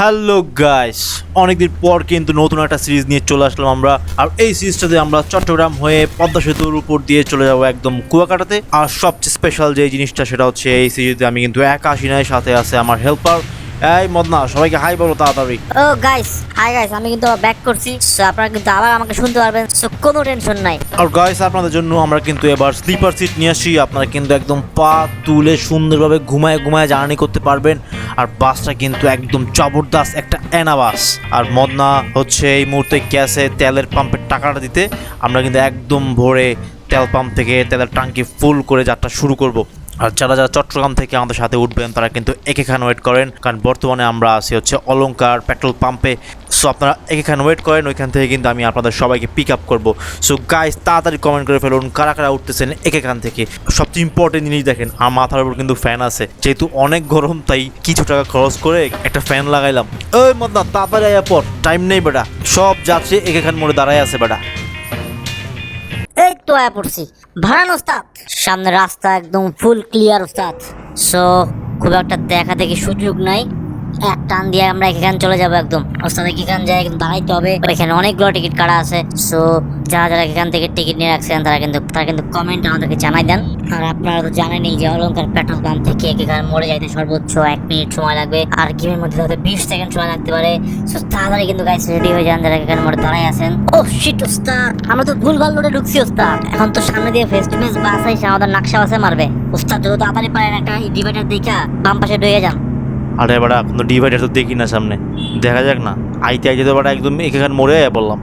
Hello guys, অনেকদিন পর কিন্তু নতুন একটা সিরিজ নিয়ে চলে আসলাম আমরা। আর এই সিরিজটাতে আমরা চট্টগ্রাম হয়ে পদ্মা সেতুর উপর দিয়ে চলে যাব একদম কুয়াকাটাতে। আর সবচেয়ে স্পেশাল যে জিনিসটা সেটা হচ্ছে এই সিরিজে আমি কিন্তু একা আসি সাথে আছে আমার হেল্পার এই মদনা সবাইকে হাই বলো তাড়াতাড়ি। ও গাইস হাই গাইস আমি কিন্তু ব্যাক করছি। So, আপনারা কিন্তু আবার আমাকে শুনতে পারবেন। সো কোনো টেনশন নাই। আর গাইস আপনাদের জন্য আমরা কিন্তু এবার স্লিপার সিট নিয়ে আসি। আপনারা কিন্তু একদম পা তুলে সুন্দরভাবে ঘুমায় ঘুমায় জার্নি করতে পারবেন। আর বাসটা কিন্তু একদম জবরদস্ত একটা এনা বাস আর মদনা হচ্ছে এই মুহূর্তে গ্যাসে তেলের পাম্পের টাকাটা দিতে। আমরা কিন্তু একদম ভোরে তেল পাম্প থেকে তেলের ট্যাঙ্কি ফুল করে যাত্রা শুরু করব। আর যারা যারা চট্টগ্রাম থেকে আমাদের সাথে উঠবেন, তারা কিন্তু এক এখানে ওয়েট করেন। কারণ বর্তমানে আমরা আছি হচ্ছে অলংকার পেট্রোল পাম্পে সো আপনারা এক এখানে ওয়েট করেন, ওইখান থেকে কিন্তু আমি আপনাদের সবাইকে পিক আপ করব। সো গাইস তাড়াতাড়ি কমেন্ট করে ফেলুন, কারা কারা উঠতেছেন এক এখান থেকে। সবচেয়ে ইম্পর্টেন্ট জিনিস দেখেন আর মাথার উপর কিন্তু ফ্যান আছে। যেহেতু অনেক গরম, তাই কিছু টাকা খরচ করে একটা ফ্যান লাগাইলাম। ওই মদনা, তাড়াতাড়ি আয়া পর টাইম নেই বেটা। সব যাচ্ছে এখান মোড়ে দাঁড়ায় আছে বেটা। এই তো আয়া পড়ছি। ভাড়ান ওস্তাদ। সামনে রাস্তা একদম ফুল ক্লিয়ার ওস্তাদ। সো খুব একটা দেখা দেখি সুযোগ নাই। এক টান দিয়ে আমরা এখানে চলে যাব একদম। ওস্তাদ এখান যায় দাঁড়াইতে হবে। এখানে অনেকগুলো টিকিট কাটা আছে। সো যারা যারা এখান থেকে টিকিট নিয়ে রাখছেন, তারা কিন্তু তারা কিন্তু কমেন্ট আমাদেরকে জানাই দেন। আর আপনারা তো জানেনই যে অলঙ্কার পেট্রোল পাম্প থেকে এখানে মরে যাইতে সর্বোচ্চ এক মিনিট সময় লাগবে। আর গেমের মধ্যে হয়তো বিশ সেকেন্ড সময় লাগতে পারে। সো তাড়াতাড়ি কিন্তু গাইস রেডি হয়ে যান, যারা এখানে মরে দাঁড়াই আছেন। ও শিট ওস্তাদ! আমরা তো ভুল ভালো রোডে ঢুকছি, ওস্তাদ। এখন তো সামনে দিয়ে ফেস টু ফেস বাস আইসে আমাদের নাকশা বাসে মারবে। ওস্তাদ যত তাড়াতাড়ি পারেন একটা ডিভাইডার দেখা, বাম পাশে ঢুকে যান। আরে বেটা কোনো ডিভাইডার তো দেখি না সামনে। দেখা যাক না। আইতে আইতে তো বেটা একদম এখানে মরে বললাম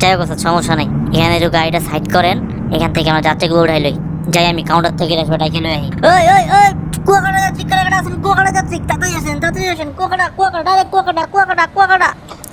যাই হোক সমস্যা নেই। এখানে একটু গাড়িটা সাইড করেন এখান থেকে আমরা যাত্রীগুলো উঠাই লই। যাই আমি কাউন্টার থেকে রেখে ডাইকে লই আহি ওই ওই ওই কুয়াকাটা যাত্রী কুয়াকাটা আসেন কুয়াকাটা যাত্রী তাড়াতাড়ি আসেন তাড়াতাড়ি আসেন। কুয়াকাটা কুয়াকাটা ডাইরেক্ট কুয়াকাটা কুয়াকাটা কুয়াকাটা।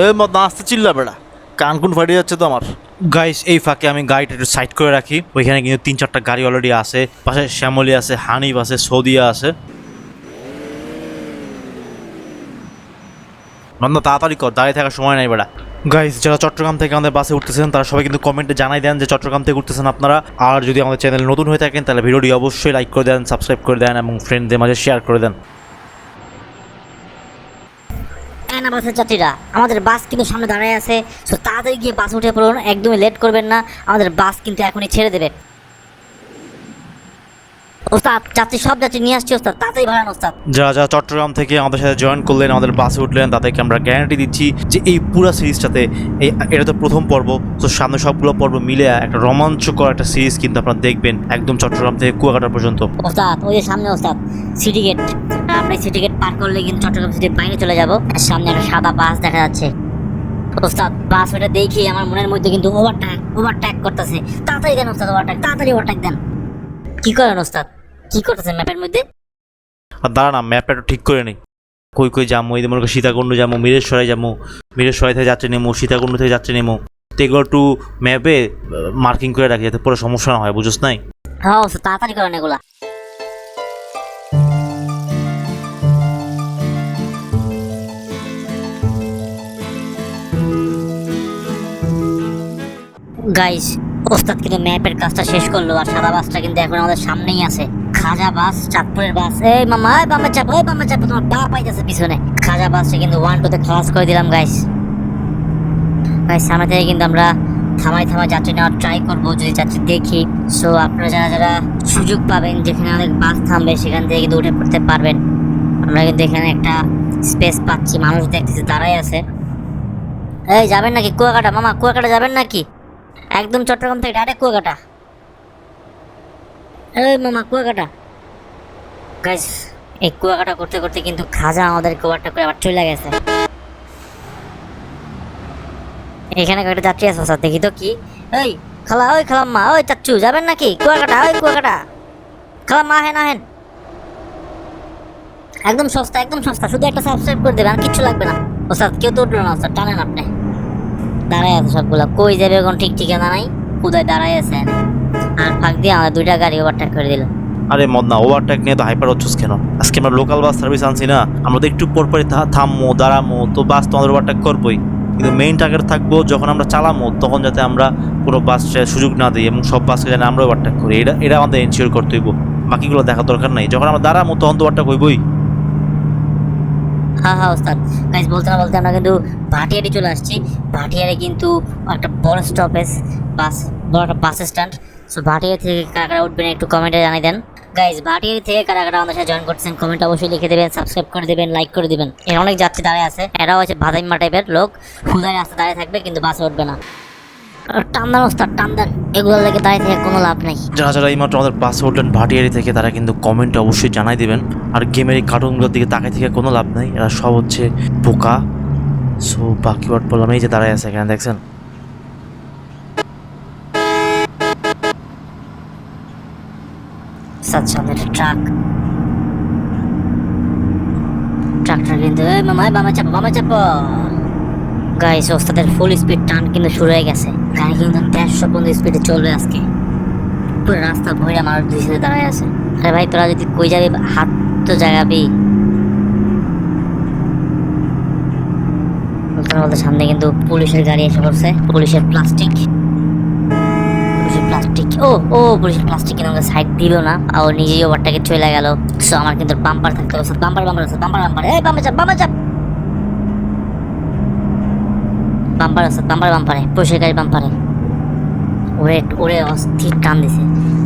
এ মত আসতে চিল্লা বেড়া। কান কুন ফাটিয়ে যাচ্ছে তো আমার। গাইস এই ফাঁকে আমি গাড়িটা একটু সাইড করে রাখি। ওইখানে কিন্তু তিন চারটা গাড়ি অলরেডি আছে। পাশে শ্যামলি আছে, হানিফ আছে, সৌদিয়া আছে। নন্দা, তাড়াতাড়ি কর, দাঁড়িয়ে থাকার সময় নাই বেড়া গাইস যারা চট্টগ্রাম থেকে আমাদের বাসে উঠতেছেন, তারা সবাই কিন্তু কমেন্টে জানাই দেন যে চট্টগ্রাম থেকে উঠতেছেন আপনারা। আর যদি আমাদের চ্যানেল নতুন হয়ে থাকেন, তাহলে ভিডিওটি অবশ্যই লাইক করে দেন সাবস্ক্রাইব করে দেন এবং ফ্রেন্ডদের মাঝে শেয়ার করে দেন। না বাসের যাত্রীরা? আমাদের বাস কিন্তু সামনে দাঁড়ায় আছে। তো তাড়াতাড়ি গিয়ে বাস উঠে পড়ুন। একদমই লেট করবেন না। আমাদের বাস কিন্তু এখনই ছেড়ে দেবে। ওস্তাদ যাত্রী সব যাত্রী নিয়ে আসছি ওস্তাদ তাড়াতাড়ি ভাড়ান ওস্তাদ। যারা যারা চট্টগ্রাম থেকে আমাদের সাথে জয়েন করলেন আমাদের বাসে উঠলেন তাদেরকে আমরা গ্যারান্টি দিচ্ছি যে এই পুরো সিরিজটাতে এই এটা তো প্রথম পর্ব তো সামনে সবগুলো পর্ব মিলে একটা রোমাঞ্চকর একটা সিরিজ কিন্তু আপনারা দেখবেন একদম চট্টগ্রাম থেকে কুয়াকাটা পর্যন্ত। ওস্তাদ ওই যে সামনে ওস্তাদ সিটি গেট আপনি সিটি গেট পার করলে কিন্তু চট্টগ্রাম সিটির বাইরে চলে যাব। সামনে একটা সাদা বাস দেখা যাচ্ছে। ওস্তাদ বাস ওটা দেখি আমার মনের মধ্যে কিন্তু ওভারটেক ওভারটেক করতেছে। তাড়াতাড়ি দেন ওস্তাদ ওভারটেক তাড়াতাড়ি ওভারটেক দেন। কি করেন ওস্তাদ? কি করতেছেন ম্যাপের মধ্যে? আর দাঁড়া না ম্যাপটা একটু ঠিক করে নিই। কই কই যাব এই মনে করি সীতাকুণ্ড যাব মিরেশ্বরে যাব মিরেশ্বরে থেকে যাচ্ছে নেমো সীতাকুণ্ড থেকে যাচ্ছে নেমো। তো এগুলো একটু ম্যাপে মার্কিং করে রাখি যাতে পুরো সমস্যা না হয় বুঝোস নাই? হ্যাঁ ওস্তাদ তাড়াতাড়ি করেন এগুলা। গাইস ওস্তাদ কিন্তু ম্যাপের কাজটা শেষ করল আর সাদা বাসটা কিন্তু এখন আমাদের সামনেই আছে। খাজা বাস, চাঁদপুরের বাস। এই মামা, এই বামে চাপ, এই বামে চাপ, তোমার বা পাইতেছে পিছনে। খাজা বাসটা কিন্তু ওয়ান টুতে খালাস করে দিলাম গাইস গাইস সামনে থেকে কিন্তু আমরা থামাই থামাই যাত্রী নেওয়ার ট্রাই করব, যদি যাত্রী দেখি। সো আপনারা যারা যারা সুযোগ পাবেন, যেখানে অনেক বাস থামবে, সেখান থেকে কিন্তু উঠে পড়তে পারবেন। আমরা কিন্তু এখানে একটা স্পেস পাচ্ছি, মানুষ দেখতেছি দাঁড়াই আছে। এই, যাবেন নাকি কুয়াকাটা? মামা, কুয়াকাটা যাবেন নাকি? একদম চট্টগ্রাম থেকে ডাইরেক্ট কুয়াকাটা। এই মামা, কুয়াকাটা। গাইস এই কুয়াকাটা করতে করতে কিন্তু খাজা আমাদের কুয়াটা করে আবার চলে গেছে। এখানে কয়েকটা যাত্রী আছে স্যার দেখি তো কি। এই, খালা, ওই খালাম্মা, ওই চাচ্চু, যাবেন নাকি? কুয়াকাটা, ওই কুয়াকাটা। খালাম্মা হেন আহেন। একদম সস্তা একদম সস্তা। শুধু একটা সাবস্ক্রাইব করে দেবেন, আর কিচ্ছু লাগবে না। ও স্যার কেউ তো উঠল না স্যার টানেন আপনি। দাঁড়ায় আছে সবগুলো। কই যাবে এখন ঠিক ঠিকানা নাই? কোথায় দাঁড়ায় আছে? আর ফাঁক দিয়ে আমাদের দুইটা গাড়ি ওভারটেক করে দিল। আরে মদনা ওভারটেক নিয়ে তো হাইপার হচ্ছিস কেন? আজকে আমরা লোকাল বাস সার্ভিস আনছি না। আমরা তো একটু পর পরই থা- থামবো দাঁড়ামো, তো বাস তো আমাদের ওভারটেক করবোই। কিন্তু মেইন টার্গেট থাকব যখন আমরা চালামো, তখন যাতে আমরা কোনো বাস সুযোগ না দিই এবং সব বাসকে যেন আমরা ওভারটেক করি। এটা এটা আমাদের এনশিওর করতে হইব। বাকিগুলো দেখার দরকার নাই। যখন আমরা দাঁড়াবো তখন তো ওয়ারটা কইবই হ্যাঁ হা ওস্তাদ। গাইজ বলতে না বলতে আমরা কিন্তু ভাটিয়ারি চলে আসছি। ভাটিয়ারি কিন্তু একটা বড় স্টপেজ বাস বড় একটা বাস স্ট্যান্ড সো ভাটিয়ারি থেকে কারা কারা উঠবেন একটু কমেন্টে জানিয়ে দেন। গাইজ ভাটিয়ারি থেকে কারা কারা আমাদের সাথে জয়েন করছেন কমেন্ট অবশ্যই লিখে দেবেন সাবস্ক্রাইব করে দেবেন লাইক করে দেবেন। এর অনেক যাত্রী দাঁড়িয়ে আছে, এরাও আছে ভাদাইম্মা টাইপের লোক। খুদায় রাস্তা দাঁড়িয়ে থাকবে, কিন্তু বাসে উঠবে না। টান দেন ওস্তাদ টান দেন এগুলো লেগে দাঁড়িয়ে থেকে কোনো লাভ নেই। যারা যারা এইমাত্র আমাদের বাসে উঠলেন ভাটিয়ারি থেকে তারা কিন্তু কমেন্টে অবশ্যই জানাই দিবেন। আর গেমের এই কার্টুনগুলোর দিকে তাকাই থেকে কোনো লাভ নেই। এরা সব হচ্ছে বোকা। সো বাকি ওয়ার্ড বললাম এই যে দাঁড়ায় আছে এখানে দেখছেন? সামনে ট্রাক। ট্রাকটা কিন্তু এই মামা বামা চাপো বামা চাপো। গাইস ওস্তাদের ফুল স্পিড টান কিন্তু শুরু হয়ে গেছে। গাড়ি দেড়শো স্পিডে চলবে আজকে। পুরো রাস্তা ভরে আমার দুই সাথে দাঁড়ায় আছে। আরে ভাই, তোরা যদি কই হাত তো জাগাবি। সামনে কিন্তু পুলিশের গাড়ি এসে পড়ছে, পুলিশের প্লাস্টিক পুলিশের প্লাস্টিক ও ও, পুলিশের প্লাস্টিক কিন্তু আমাকে সাইড দিল না, আর নিজেই ওভারটাকে চলে গেল। সো আমার কিন্তু পাম্পার থাকতে হবে বাম্পার বাম্পার আছে বাম্পার বাম্পার এই বাম্পার চাপ বাম্পার চাপ। বাম্পার আছে, বাম্পার বাম্পারে পুলিশের গাড়ি বাম্পারে। ওরে ওরে অস্থির টান দিছে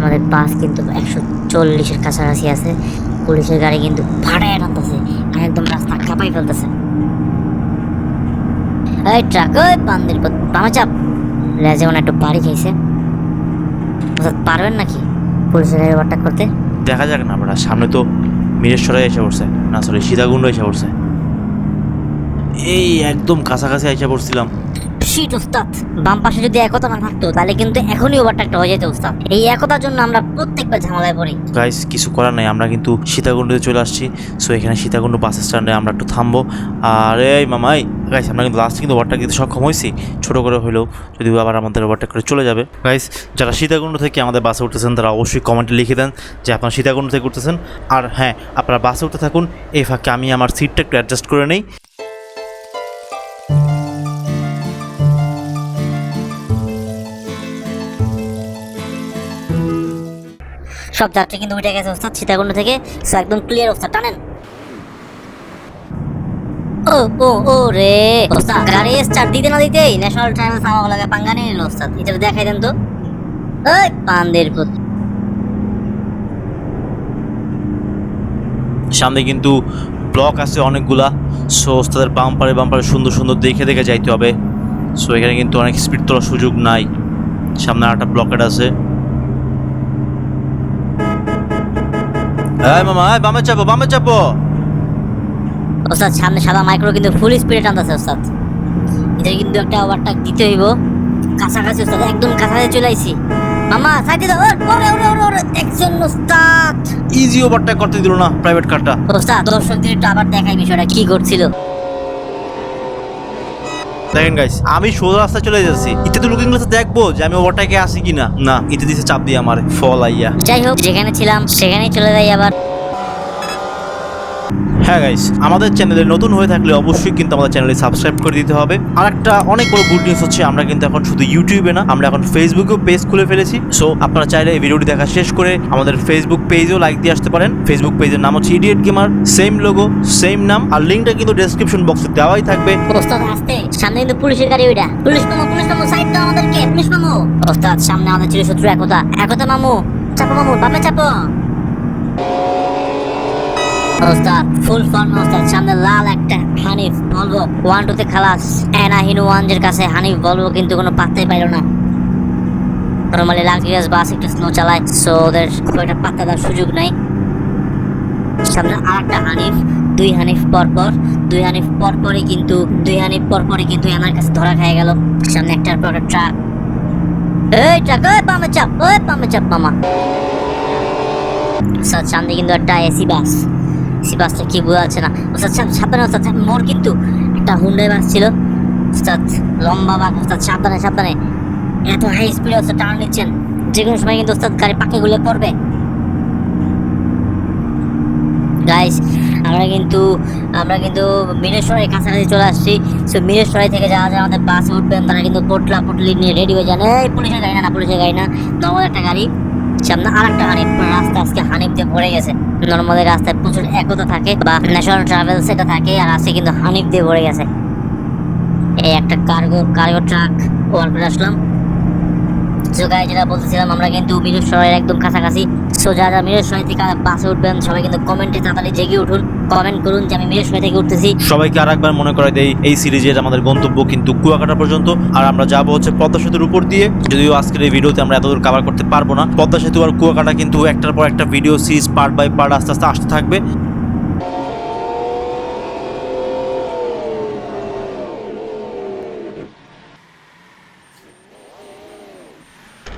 আমাদের বাস কিন্তু একশো চল্লিশের কাছাকাছি আছে, পুলিশের গাড়ি কিন্তু ফাটায় টানতেছে আর একদম রাস্তা কাঁপাই ফেলতেছে। এই ট্রাক, ওই বান্দির বামা চাপ। লেজে মনে একটু বাড়ি খাইছে পারবেন নাকি পুলিশের গাড়ি ওভারটেক করতে? দেখা যাক না, আমরা সামনে তো মিরেশ্বরে এসে পড়ছে, না সরি সীতাকুণ্ড এসে পড়ছে। এই একদম কাছাকাছি এসে পড়ছিলাম। শিট ওস্তাদ বাম পাশে যদি একতা না থাকতো তাহলে কিন্তু এখনই ওভারটেকটা হয়ে যেত ওস্তাদ। এই একতার জন্য আমরা প্রত্যেকবার ঝামেলায় পড়ি। গাইস কিছু করার নাই আমরা কিন্তু সীতাকুণ্ডে চলে আসছি। সো এখানে সীতাকুণ্ড বাস স্ট্যান্ডে আমরা একটু থামবো। আর এই মামাই গাইস আমরা কিন্তু লাস্টে কিন্তু ওভারটেক দিতে সক্ষম হয়েছি। ছোটো করে হলেও যদি আবার আমাদের ওভারটেক করে চলে যাবে। গাইস যারা সীতাকুণ্ড থেকে আমাদের বাসে উঠতেছেন তারা অবশ্যই কমেন্টে লিখে দেন যে আপনারা সীতাকুণ্ড থেকে উঠতেছেন। আর হ্যাঁ আপনারা বাসে উঠতে থাকুন এই ফাঁকে আমি আমার সিটটা একটু অ্যাডজাস্ট করে নেই। সব যাত্রী কিন্তু উঠে গেছে, ওস্তাদ। সীতাকুণ্ড থেকে সো একদম ক্লিয়ার ওস্তাদ, টানেন। ও ও ও রে। ওস্তাদ, গাড়ি দিতে না দিতেই ন্যাশনাল সামা লাগে পাঙ্গা নিয়ে ওস্তাদ। এটা দেখাই দেন তো। ওই, পান্দের পুত সামনে কিন্তু ব্লক আছে অনেকগুলা সো ওস্তাদের বাম্পারে বাম্পারে সুন্দর সুন্দর দেখে দেখে যাইতে হবে। সো এখানে কিন্তু অনেক স্পিড তোলার সুযোগ নাই। সামনে একটা ব্লকেট আছে। এই মামা এই বামে চাপো বামে চাপো। ওস্তাদ সামনে সাদা মাইক্রো কিন্তু ফুল স্পিডে টানতেছে ওস্তাদ। এটা কিন্তু একটা ওভারটাক দিতে হইব। কাছাকাছি ওস্তাদ একদম কাছাকাছি চলে আইছি। মামা সাইডে দাও ওরে ওরে ওরে ওরে একজন ওস্তাদ। ইজি ওভারটেক করতে দিল না প্রাইভেট কারটা ওস্তাদ দর্শকদের একটু আবার দেখাই বিষয়টা কি করছিল দেখেন গাইস আমি সোজা রাস্তায় চলে যাচ্ছি। ইত্যাদি লুকিং গ্লাসে দেখব যে আমি ওভারটেকে আসি কিনা। না ইত্যাদি চাপ দিয়ে আমার। ফল আইয়া যাই হোক, যেখানে ছিলাম, সেখানেই চলে যাই আবার। হ্যাঁ গাইস আমাদের চ্যানেলে নতুন হয়ে থাকলে অবশ্যই কিন্তু আমাদের চ্যানেলে সাবস্ক্রাইব করে দিতে হবে। আর একটা অনেক বড় গুড নিউজ হচ্ছে, আমরা কিন্তু এখন শুধু ইউটিউবে না, আমরা এখন ফেসবুকেও পেজ খুলে ফেলেছি। সো আপনারা চাইলে এই ভিডিওটি দেখা শেষ করে আমাদের ফেসবুক পেজেও লাইক দিয়ে আসতে পারেন। ফেসবুক পেজের নাম হচ্ছে idiot gamer same logo same নাম, আর লিঙ্কটা কিন্তু ডেসক্রিপশন বক্সে দেওয়াই থাকবে। সামনে কিন্তু পুলিশের গাড়ি ওইটা। পুলিশ মামু পুলিশ মামু সাইড দাও আমাদেরকে, পুলিশ মামু। ওস্তাদ, সামনে আমাদের ছিল শত্রু, একতা। একতা মামু, চাপো মামু, বাপে চাপো। ওস্তাদ ফুল ফর্ম ওস্তাদ সামনে লাল একটা হানিফ, বলব ওয়ান টু তে খালাস। হিনু ওয়ানজের কাছে হানিফ, বলব, কিন্তু কোনো পাত্তাই পাইলো না। নর্মালি লাক্সারিয়াস বাস একটু স্লো চালায় সো ওদের খুব একটা পাত্তা দেওয়ার সুযোগ নাই। সামনে আরেকটা হানিফ, দুই হানিফ পর পর, দুই হানিফ পর পরই কিন্তু, দুই হানিফ পর পরই কিন্তু আমার কাছে ধরা খেয়ে গেল। সামনে একটার পর একটা ট্রাক এই ট্রাক ওই পামে চাপ ওই পামে চাপ, মামা। সামনে কিন্তু একটা এসি বাস বাসটা কি বোঝা যাচ্ছে না? ওস্তাদ সাব- সাবধানে ওস্তাদ সাব- মোড় কিন্তু একটা হুন্ডাই বাস ছিল। ওস্তাদ, লম্বা বাঘ ওস্তাদ, সাবধানে সাবধানে। এত হাই স্পিডে ওস্তাদ টার্ন নিচ্ছেন। যে কোনো সময় কিন্তু ওস্তাদ গাড়ি পাকে গুলে পড়বে। গাইস আমরা কিন্তু আমরা কিন্তু মিনেশ্বরের কাছাকাছি চলে আসছি। সো মিনেশ্বরাই থেকে যাওয়া যায়, আমাদের বাসে উঠবেন। তারা কিন্তু পোটলা পোটলি নিয়ে রেডি হয়ে যান। এই, পুলিশের গাড়ি না না, পুলিশের গাড়ি না। নর্মাল একটা গাড়ি। সামনে আর একটা হানিফ রাস্তা আজকে হানিফ দিয়ে ভরে গেছে, নর্মালি রাস্তায় প্রচুর একতা থাকে বা ন্যাশনাল ট্রাভেলস এটা থাকে, আর আজকে কিন্তু হানিফ দিয়ে ভরে গেছে। এই একটা কার্গো কার্গো ট্রাক ওয়ার করে আসলাম। সো যেটা বলতেছিলাম, আমরা কিন্তু মিরসরাইয়ের একদম কাছাকাছি। সো যারা মিরসরাই থেকে বাসে উঠবেন, সবাই কিন্তু কমেন্টে তাড়াতাড়ি জেগে উঠুন। কমেন্ট করুন যে আমি মিরসরাই থেকে উঠতেছি। সবাইকে আর একবার মনে করে দেই এই সিরিজের আমাদের গন্তব্য কিন্তু কুয়াকাটা পর্যন্ত। আর আমরা যাব হচ্ছে পদ্মা সেতুর উপর দিয়ে। যদিও আজকের এই ভিডিওতে আমরা এতদূর কভার করতে পারব না। পদ্মা সেতু আর কুয়াকাটা কিন্তু একটার পর একটা video series part by part আস্তে আস্তে আসতে থাকবে।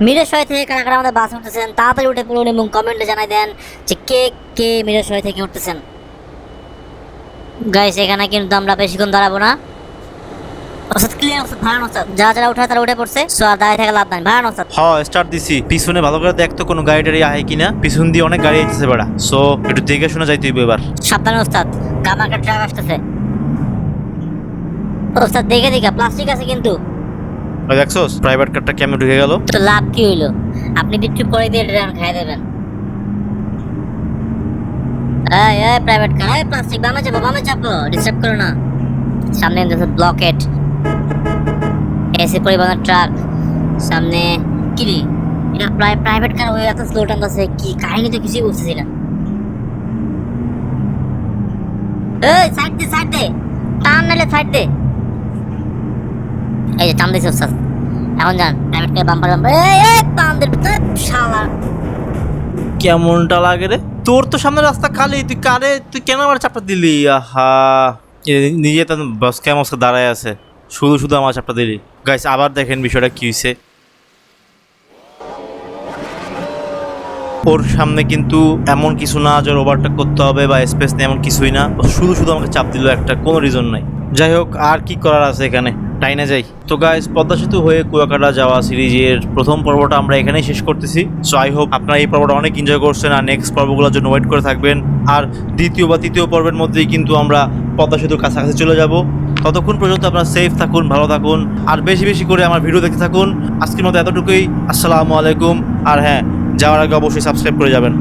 মিরসরাই থেকে কারা কারা আমাদের বাসে উঠতেছেন তাড়াতাড়ি উঠে পড়ুন এবং কমেন্টে জানাই দেন যে কে কে মিরসরাই থেকে উঠতেছেন। গাইস এখানে কিন্তু আমরা বেশিক্ষণ দাঁড়াবো না। ক্লিয়ার ভাড়ান যারা যারা উঠে তারা উঠে পড়ছে। সো আর দাঁড়িয়ে থেকে লাভ নাই। ভাড়ান ওস্তাদ। হ স্টার্ট দিছি। পিছনে ভালো করে দেখতো কোনো গাড়ি টাড়ি আহে কিনা। পিছন দিয়ে অনেক গাড়ি আইতেছে বেড়া। সো একটু দেখে শুনে যাইতে হইবে এবার। সাবধানে ওস্তাদ। কামাকা ট্রাক আসতেছে। ওস্তাদ দেখে দেখে প্লাস্টিক আছে কিন্তু। দেখছোস প্রাইভেট কারটা কেমন ঢুকে গেল? তো লাভ কি হইল? আপনি একটু পরে দিয়ে ড্রাইভার খাই দেবেন। এই এই প্রাইভেট কার এই প্লাস্টিক বামে বামে ডিস্টার্ব করো না। সামনে দেখো ব্লকেট এসি পরিবহনের ট্রাক সামনে কি এটা প্রায় প্রাইভেট কার হয়ে এত স্লো কি কাহিনী তো কিছুই বুঝতেছি না। এই সাইড দে সাইড দে, টান নালে সাইড দে। এই যে টান দিছে ওস্তাদ, এখন যান প্রাইভেট কার বাম্পার বাম্পার এই এই, টান দে শালা। কেমনটা লাগে রে? তোর তো সামনে রাস্তা খালি, তুই কারে, তুই কেন আমার চাপটা দিলি? আহা। নিজে তো বস কেমসকে দাঁড়ায় আছে? শুধু শুধু আমার চাপটা দিলি। গাইস আবার দেখেন বিষয়টা কি হয়েছে ওর সামনে কিন্তু এমন কিছু না যে ওভারটেক করতে হবে বা স্পেস নেই এমন কিছুই না। শুধু শুধু আমাকে চাপ দিল একটা, কোনো রিজন নাই। যাই হোক, আর কি করার আছে এখানে? টাইনে যাই। তো গাইস পদ্মা সেতু হয়ে কুয়াকাটা যাওয়া সিরিজের প্রথম পর্বটা আমরা এখানেই শেষ করতেছি। সো আই হোপ আপনারা এই পর্বটা অনেক এনজয় করছেন আর নেক্সট পর্বগুলোর জন্য ওয়েট করে থাকবেন। আর দ্বিতীয় বা তৃতীয় পর্বের মধ্যেই কিন্তু আমরা পদ্মা সেতুর কাছাকাছি চলে যাব। ততক্ষণ পর্যন্ত আপনারা সেফ থাকুন, ভালো থাকুন, আর বেশি বেশি করে আমার ভিডিও দেখতে থাকুন। আজকের মতো এতটুকুই, আসসালামু আলাইকুম, আর হ্যাঁ যাওয়ার আগে অবশ্যই সাবস্ক্রাইব করে যাবেন।